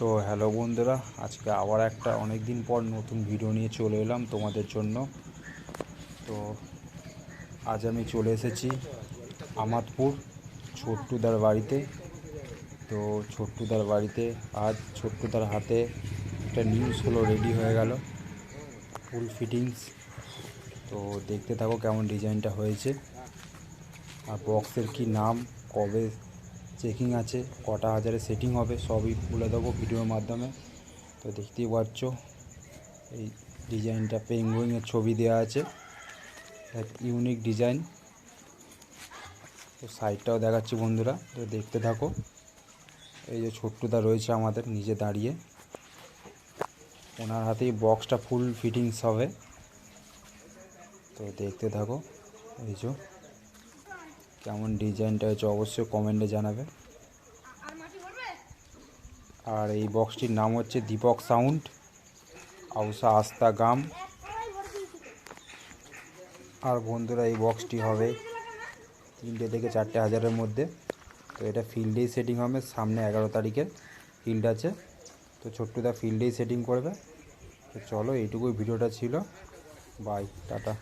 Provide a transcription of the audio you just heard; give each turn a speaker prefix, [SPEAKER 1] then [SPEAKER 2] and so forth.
[SPEAKER 1] তো হ্যালো বন্ধুরা, আজকে আবার একটা অনেক দিন পর নতুন ভিডিও নিয়ে চলে এলাম তোমাদের জন্য। তো আজ আমি চলে এসেছি আমাদপুর ছোট্টুদার বাড়িতে। তো ছোট্টুদার বাড়িতে আজ ছোট্টুদার হাতে একটা নিউজ হলো রেডি হয়ে গেল ফুল ফিটিংস তো দেখতে থাকো কেমন ডিজাইনটা হয়েছে। আর বক্সের কি নাম, কবে চেকিং আছে, কটা হাজারে সেটিং হবে, সবই বলে দেবো ভিডিওর মাধ্যমে। তো দেখতেই পাচ্ছ, এই ডিজাইনটা পেঙ্গুইনের ছবি দেওয়া আছে, এক ইউনিক ডিজাইন। তো সাইডটাও দেখাচ্ছি বন্ধুরা, তো দেখতে থাকো। এই যে ছোট্টদা রয়েছে আমাদের নিজে দাঁড়িয়ে। ওনার হাতেই বক্সটা ফুল ফিটিংস হবে। তো দেখতে থাকো, এই যে। কেমন ডিজাইনটা হয়েছে অবশ্যই কমেন্টে জানাবে। আর এই বক্সটির নাম হচ্ছে দীপক সাউন্ড, আউসা আস্তা গাম। আর বন্ধুরা, এই বক্সটি হবে তিনটে থেকে চারটে হাজারের মধ্যে। তো এটা ফিল্ডেই সেটিং হবে, সামনে এগারো তারিখে ফিল্ড আছে। তো ছোট্টদা ফিল্ডেই সেটিং করবে। তো চলো, এইটুকুই ভিডিওটা ছিল। Bye, tata.